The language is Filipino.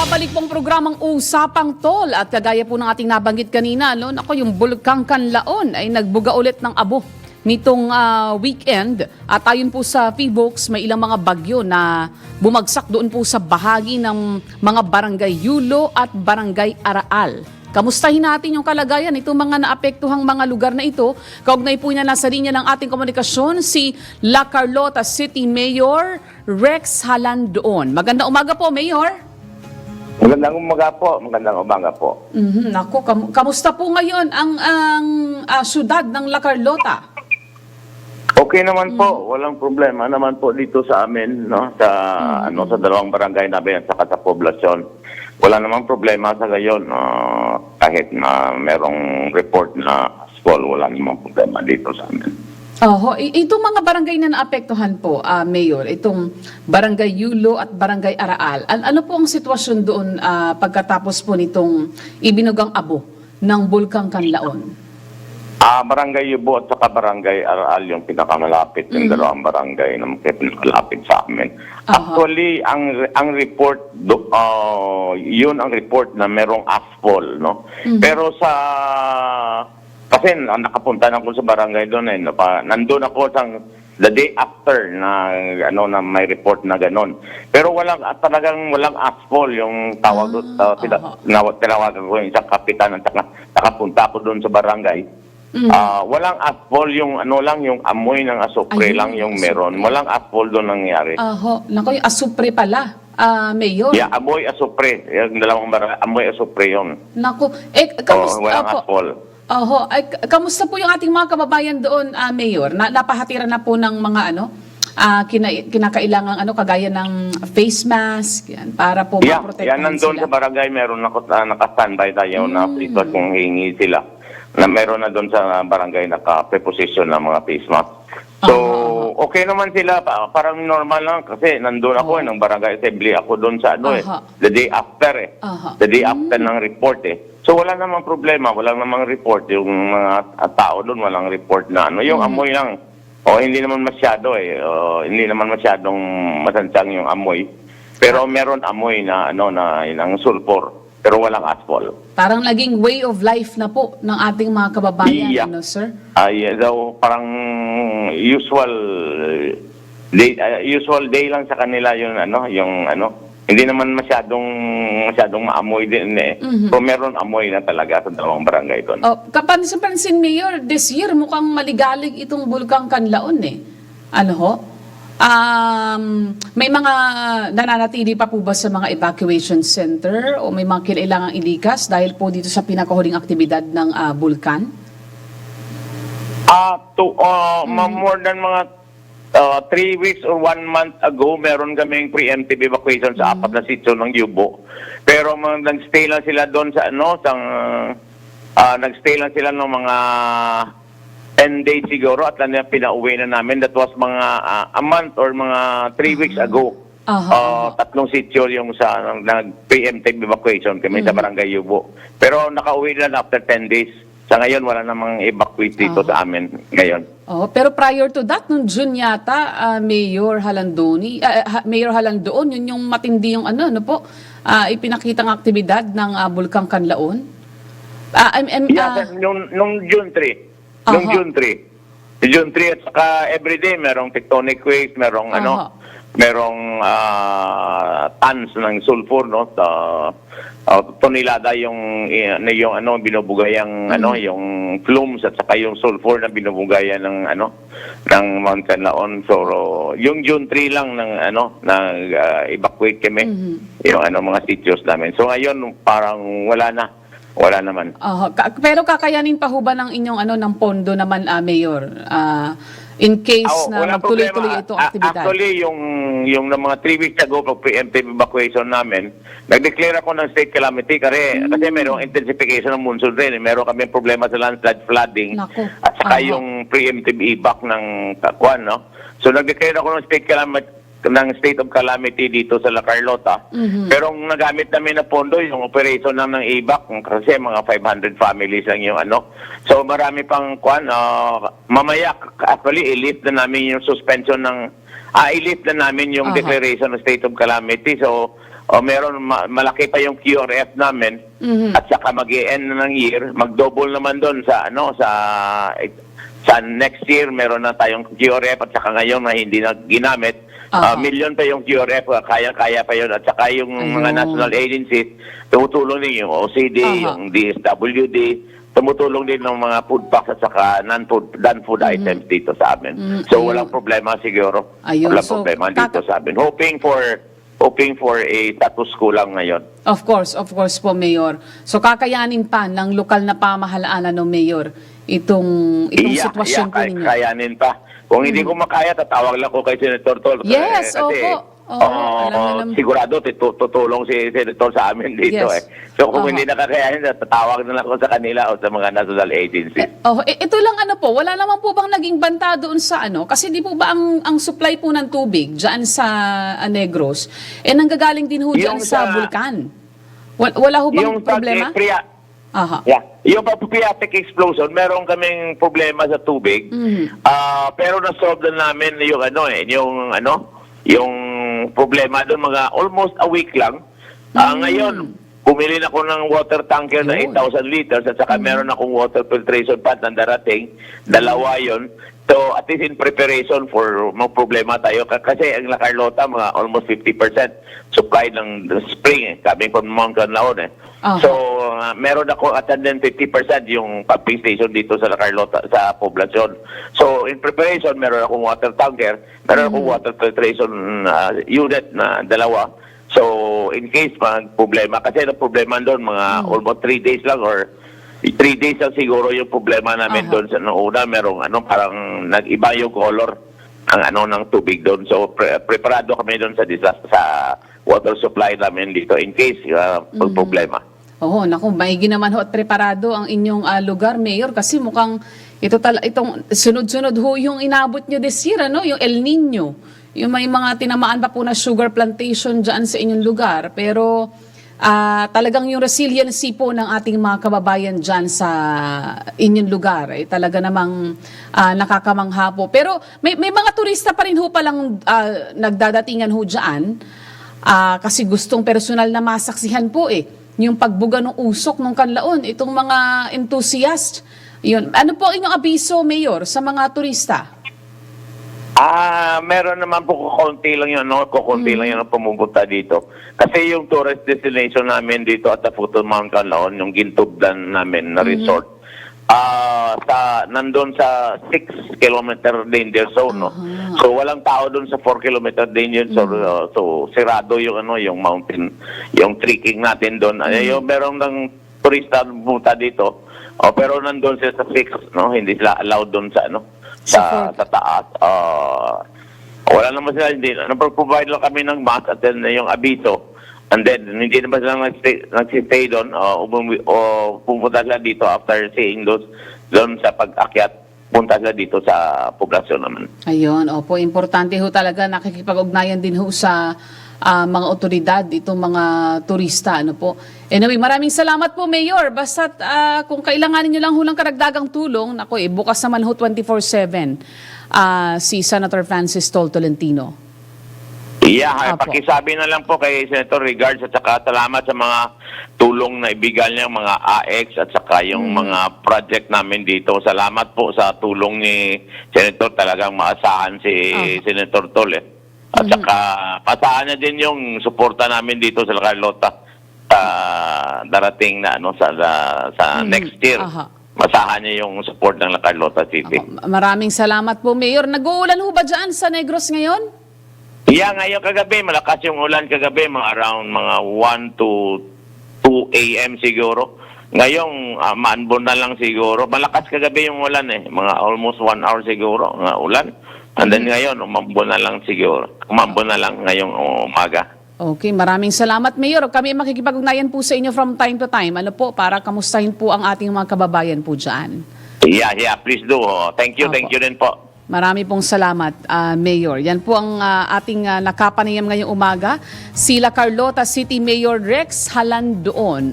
Nagbabalik pong programang Usapang Tol at kagaya po ng ating nabanggit kanina, no, nako yung Bulkang Kanlaon ay nagbuga ulit ng abo nitong ah, weekend at ayon po sa PBOX may ilang mga bagyo na bumagsak doon po sa bahagi ng mga barangay Yulo at barangay Araal. Kamustahin natin yung kalagayan itong mga naapektuhang mga lugar na ito. Kaugnay po niya nasa linya ng ating komunikasyon si La Carlota City Mayor Rex Halandoon. Maganda umaga po, Mayor. Magandang umaga po, magandang umaga po. Mhm, Nako, kam- kamusta po ngayon ang ang ah, syudad ng La Carlota? Okay naman po, walang problema naman po dito sa amin, no, sa ano sa dalawang barangay namin at saka sa poblasyon. Wala namang problema sa gayon, ah, kahit na merong report na asphalt, wala namang problema dito sa amin. Oho, itong mga barangay na naapektuhan po, ah, Mayor, itong barangay Yulo at barangay Araal, an- ano po ang sitwasyon doon ah, pagkatapos po nitong ibinugang abo ng Bulkang Kanlaon? Ah, barangay Yubo at saka barangay Aral yung pinakamalapit, yung dalawang barangay na pinakamalapit sa amin. Aha. Actually, ang ang report do, ah, yun ang report na merong asphalt, no. Pero sa kasi na- nakapunta na ako sa barangay doon eh, no, pa, nandun ako sa the day after na ano na may report na ganon. Pero walang at talagang walang asphalt yung tawag doon. Ah, uh, tila, aha. na, tinawagan ko yung isang kapitan at saka nakapunta ako doon sa barangay. Ah, walang asphalt yung ano lang yung amoy ng asupre Ayun, lang yung asupre. meron. Walang asphalt doon nangyari. Aho, nako, yung asupre pala, ah, Mayor. Yeah, amoy asupre. Yung dalawang barangay, amoy asupre yun. Nako, eh, Oh, kamusta walang po? asphalt. Oho, ay, kamusta po yung ating mga kababayan doon, ah, Mayor? Na, napahatiran na po ng mga ano, ah, kina, kinakailangan ano, kagaya ng face mask, yan, para po Yeah, maprotektahan yan sila. sa barangay, meron na uh, naka-standby tayo na ito kung hingi sila. Na meron na doon sa barangay naka-preposition ng mga face mask. So, okay naman sila, pa- parang normal lang kasi nandun ako eh, ng barangay assembly ako doon sa ano eh, Aha. the day after eh. Aha. The day after ng report eh. So wala namang problema, wala namang report yung mga uh, tao doon, walang report na ano, yung amoy lang. O hindi naman masyado eh, o, hindi naman masyadong masansang yung amoy. Pero meron amoy na ano na ng sulfur, pero walang asphalt. Parang naging way of life na po ng ating mga kababayan, Yeah. ano, sir? Ay, daw parang usual day uh, usual day lang sa kanila yung ano, yung ano. Hindi naman masyadong masyadong maamoy din eh. So meron amoy na talaga sa dalawang barangay doon. Oh, kapansin-pansin, Mayor, this year mukhang maligalig itong Bulkang Kanlaon eh. Ano ho? Um, may mga nananatili pa po ba sa mga evacuation center o may mga kailangang ilikas dahil po dito sa pinakahuling aktibidad ng ah, bulkan? Ah, to uh, ma- more than mga uh, three weeks or one month ago, meron kaming preemptive evacuation sa apat na sitio ng Yubo. Pero mga, nag-stay lang sila doon sa ano, sa ah, nag-stay lang sila ng mga 10 days siguro at lang pinauwi na namin. That was mga ah, a month or mga three weeks ago. Aha. Ah, tatlong sitio yung sa nag-preemptive evacuation kami sa Barangay Yubo. Pero nakauwi na after 10 days. Sa ngayon, wala namang evacuate dito sa amin ngayon. Oh, pero prior to that, nung June yata, ah, Mayor Halandoni, ha- Mayor Halandoon, yun yung matindi yung ano, ano po, ah, ipinakitang aktibidad ng ah, Bulkang Kanlaon. Ah, I'm, I'm, Yeah, ah, nung, nung June 3. Nung Aha. June 3. June 3 at saka everyday merong tectonic quake, merong Aha. ano, merong tons ng sulfur no sa ah, tonelada yung eh, na yung ano binubugayang ano Mm-hmm. yung plumes at saka yung sulfur na binubugayan ng ano ng Mount Canlaon so yung June 3 lang ng ano nag ah, evacuate kami Mm-hmm. yung ano mga sitios namin so ngayon parang wala na wala naman ah, ka- pero kakayanin pa ho ba ng inyong ano ng pondo naman, ah, Mayor? Ah, in case Oo, na walang magtuloy-tuloy itong aktibidad. Actually, yung yung na mga 3 weeks ago pag preemptive evacuation namin, nag-declare ako ng state calamity kasi Hmm. kasi merong intensification ng monsoon rain, meron kami problema sa landslide flooding Naku. at saka Aha. yung preemptive evac ng Takuan, no? So nag-declare ako ng state calamity ng state of calamity dito sa La Carlota. Mm-hmm. Pero ang nagamit namin na pondo yung operation lang ng EVAC kasi mga 500 families lang yung ano. So marami pang kwan ah, mamaya actually i-lift na namin yung suspension ng ah, i-lift na namin yung Aha. declaration of state of calamity. So o meron ma- malaki pa yung QRF namin Mhm. at saka mag end na ng year, mag-double naman doon sa ano sa sa next year meron na tayong QRF at saka ngayon na hindi na ginamit. Ah, million pa yung QRF, ah, kaya-kaya pa yun. At saka yung mga Ayun. national agencies, tumutulong din yung OCD, Aha. yung DSWD, tumutulong din ng mga food packs at saka non-food non-food items dito sa amin. Mhm, So walang problema siguro. Ayun, Walang so, problema dito sa amin. Hoping for hoping for a status quo lang ngayon. Of course, of course po, Mayor. So kakayanin pa ng lokal na pamahalaan, ano, Mayor, itong, itong Iya, sitwasyon iya, po ninyo. kayanin pa. Kung hindi ko makaya, tatawag lang ko kay Senator Tol. Yes, Eh, kasi, opo. Oo, oo, alam na alam- sigurado tutulong si Senator sa amin dito Yes. eh. So kung Aha. hindi nakakayanin, tatawag na lang ko sa kanila o sa mga national agencies. Eh, oh, eh, ito lang ano po, wala naman po bang naging banta doon sa ano? Kasi di po ba ang, ang supply po ng tubig dyan sa ah, Negros, eh nanggagaling din ho Yung sa, sa- bulkan. Wala, wala ho bang yung sa problema? Priya- Aha. Yeah. Yung papiatic explosion, meron kaming problema sa tubig. Mhm. Ah, pero na-solve na namin yung ano eh, yung ano, yung problema doon mga almost a week lang. Ah, Mm. ngayon, bumili na ako ng water tanker na Yun. 8,000 liters at saka meron akong water filtration plant na darating. Dalawa yon. So, at least in preparation for mga problema tayo. Kasi ang La Carlota, mga almost 50% supply ng spring eh, coming from Mount Canlaon eh. Aha. So, uh, meron ako at then 50% yung pumping station dito sa La Carlota, sa poblasyon. So, in preparation, meron akong water tanker, meron akong water filtration uh, unit na dalawa. So, in case mag problema, kasi ang problema doon, mga almost 3 days lang or 3 days lang siguro yung problema namin Aha. doon sa noong una, merong ano, parang nag-iba yung color ang ano ng tubig doon. So, pre- preparado kami doon sa disaster, sa water supply namin dito in case uh, pag problema. Oo, naku, maigi naman ho at preparado ang inyong ah, lugar, Mayor, kasi mukhang ito tala, itong sunod-sunod ho yung inabot nyo this year, ano, yung El Nino. Yung may mga tinamaan pa po na sugar plantation dyan sa inyong lugar. Pero ah, talagang yung resiliency po ng ating mga kababayan dyan sa inyong lugar, ay talaga namang ah, nakakamangha po. Pero may, may mga turista pa rin ho palang ah, nagdadatingan ho dyan. Ah, kasi gustong personal na masaksihan po eh yung pagbuga ng usok ng kanlaon itong mga enthusiast yun ano po ang inyong abiso mayor sa mga turista Ah, meron naman po kukunti lang yun, no? Kukunti lang yun ang pumupunta dito. Kasi yung tourist destination namin dito at the foot of Mount Canlaon, yung gintubdan namin na resort, ah sa nandun sa 6 kilometer danger zone, no? So walang tao doon sa 4 kilometer danger zone. uh, so sirado yung ano, yung mountain, yung trekking natin doon. Ay, yung meron ng turista pumunta dito. Oh, pero nandun sila sa 6, no? Hindi sila allowed doon sa ano, sa sa taas. Ah, wala naman sila, hindi. Nag-provide lang kami ng mask at then yung abiso. And then, hindi naman sila nag-stay, nag-stay doon o, umumi- o pumunta sila dito after seeing those doon sa pag-akyat. Punta sila dito sa poblasyon naman. ayun opo importante ho talaga nakikipag-ugnayan din ho sa ah, mga otoridad itong mga turista ano po anyway maraming salamat po mayor basta kung kailanganin niyo lang ho ng karagdagang tulong nako eh bukas naman ho 24/7 ah, si Senator Francis Tol Tolentino Yeah, Apo. pakisabi na lang po kay Senator Regards at saka salamat sa mga tulong na ibigay niya, mga AX at saka yung mga project namin dito. Salamat po sa tulong ni Senator. Talagang maasahan si Ah. Senator Tol eh. At saka pasahan niya din yung suporta namin dito sa La Carlota sa darating na ano sa sa Mhm. next year. Aha. Masahan niya yung support ng La Carlota City. Ako, maraming salamat po mayor nag-uulan ho ba dyan sa Negros ngayon Yeah, ngayon kagabi, malakas yung ulan kagabi, mga around mga 1 to 2 a.m. siguro. Ngayong uh, maanbon na lang siguro. Malakas kagabi yung ulan eh, mga almost 1 hour siguro nga ulan. And then ngayon, umambon na lang siguro. Umambon na lang ngayong umaga. Okay, maraming salamat Mayor. Kami makikipag-ugnayan po sa inyo from time to time. Ano po, para kamustahin po ang ating mga kababayan po dyan. Yeah, yeah, please do. Oh, Thank you, Opo. thank you din po. Marami pong salamat, ah, Mayor. Yan po ang ah, ating uh, nakapanayam ngayong umaga. Sila Carlota City Mayor Rex Halandoon